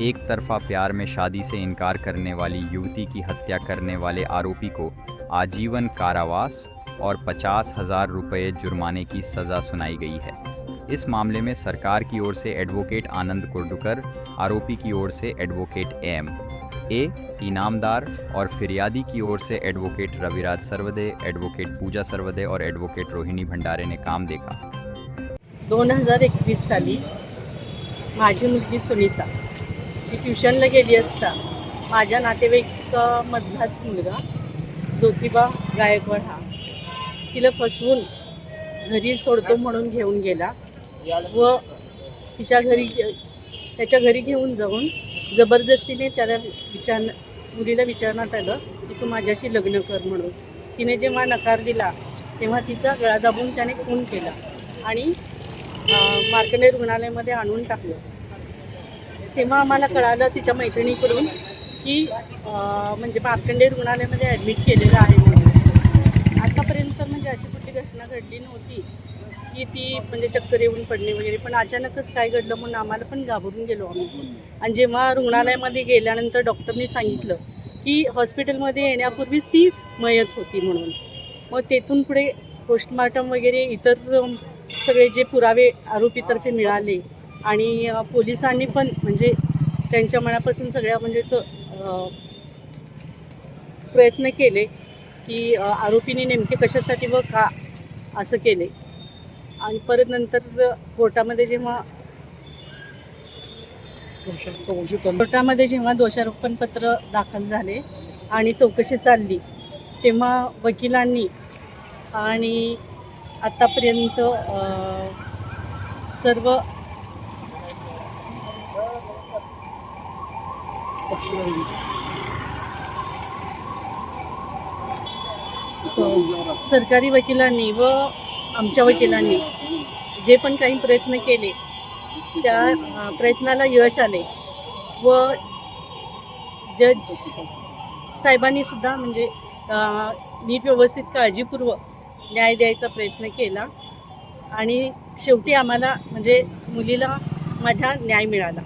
एक तरफा प्यार में शादी से इनकार करने वाली युवती की हत्या करने वाले आरोपी को आजीवन कारावास और पचास हज़ार रुपये जुर्माने की सज़ा सुनाई गई है। इस मामले में सरकार की ओर से एडवोकेट आनंद कुर्डुकर, आरोपी की ओर से एडवोकेट एम ए इनामदार और फिरियादी की ओर से एडवोकेट रविराज सर्वदे, एडवोकेट पूजा सर्वदे और एडवोकेट रोहिणी भंडारे ने काम देखा। दोन हज़ार एकवीस साली माझी मुलगी सुनीता ती ट्युशनला गेली असता माझ्या नातेवाईकामधलाच मुलगा ज्योतिबा गायकवाड हा तिला फसवून घरी सोडतो म्हणून घेऊन गेला व तिच्या घरी त्याच्या घरी घेऊन जाऊन जबरदस्तीने त्याला विचार मुलीला विचारण्यात आलं की तू माझ्याशी लग्न कर म्हणून. तिने जेव्हा नकार दिला तेव्हा तिचा गळा दाबून त्याने खून केला आणि मार्कंडे रुग्णालयामध्ये आणून टाकलं. तेव्हा आम्हाला कळालं तिच्या मैत्रिणीकडून की म्हणजे मार्कंडे रुग्णालयामध्ये ॲडमिट केलेलं आहे म्हणून. आतापर्यंत म्हणजे अशी कुठली घटना घडली नव्हती की ती म्हणजे चक्कर येऊन पडणे वगैरे. पण अचानकच काय घडलं म्हणून आम्हाला पण घाबरून गेलो आम्ही. आणि जेव्हा रुग्णालयामध्ये गेल्यानंतर डॉक्टरनी सांगितलं की हॉस्पिटलमध्ये येण्यापूर्वीच ती मयत होती म्हणून. मग तेथून पुढे पोस्टमार्टम वगैरे इतर सगळे जे पुरावे आरोपीतर्फे मिळाले आणि पोलिसांनी पण म्हणजे त्यांच्या मनापासून सगळ्या म्हणजे च- प्रयत्न केले की आरोपीने नेमके कशासाठी व का असं केले. आणि परत नंतर कोर्टामध्ये जेव्हा कोर्टामध्ये जेव्हा दोषारोपणपत्र दाखल झाले आणि चौकशी चालली तेव्हा वकिलांनी आणि आत्तापर्यंत सर्व सरकारी वकिलांनी व आमच्या वकिलांनी जे पण काही प्रयत्न केले त्या प्रयत्नाला यश आले. व जज साहेबांनी सुद्धा म्हणजे नीट व्यवस्थित काळजीपूर्वक न्याय द्यायचा प्रयत्न केला. आणि शेवटी आम्हाला म्हणजे मुलीला माझा न्याय मिळाला.